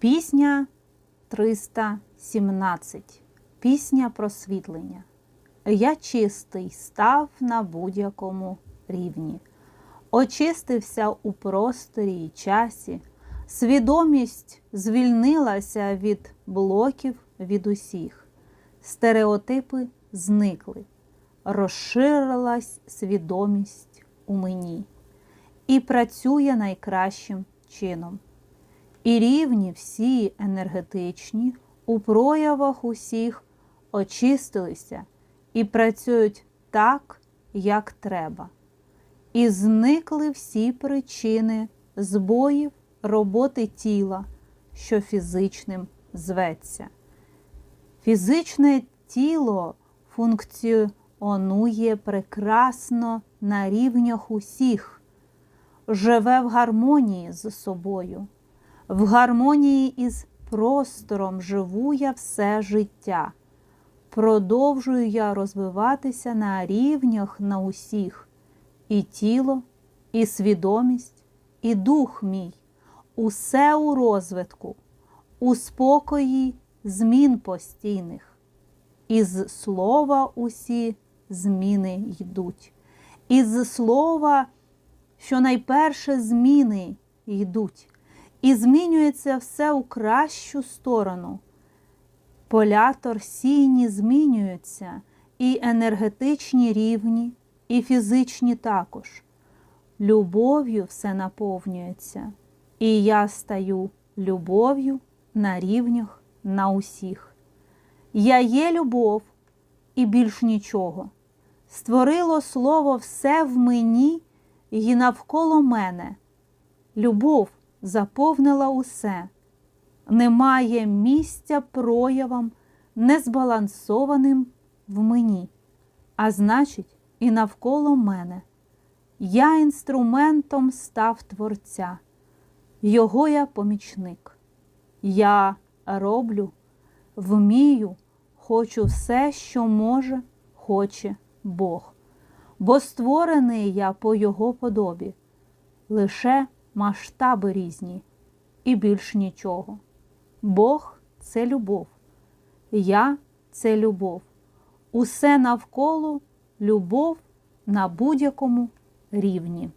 Пісня 317. Пісня просвітлення. Я чистий став на будь-якому рівні. Очистився у просторі й часі. Свідомість звільнилася від блоків від усіх. Стереотипи зникли. Розширилась свідомість у мені і працює найкращим чином. І рівні всі енергетичні у проявах усіх очистилися і працюють так, як треба. І зникли всі причини збоїв роботи тіла, що фізичним зветься. Фізичне тіло функціонує прекрасно на рівнях усіх, живе в гармонії з собою. В гармонії із простором живу я все життя. Продовжую я розвиватися на рівнях на усіх, і тіло, і свідомість, і дух мій, усе у розвитку, у спокої змін постійних. Із слова усі зміни йдуть. Із слова, що найперше зміни йдуть. І змінюється все у кращу сторону. Поля торсійні змінюються, і енергетичні рівні, і фізичні також. Любов'ю все наповнюється, і я стаю любов'ю на рівнях на усіх. Я є любов і більш нічого. Створило слово все в мені і навколо мене. Любов заповнила усе, немає місця проявам незбалансованим в мені, а значить, і навколо мене. Я інструментом став Творця, Його я помічник. Я роблю, вмію, хочу все, що може, хоче Бог, бо створений я по Його подобі. Лише масштаби різні і більш нічого. Бог це любов, я це любов. Усе навколо любов на будь-якому рівні.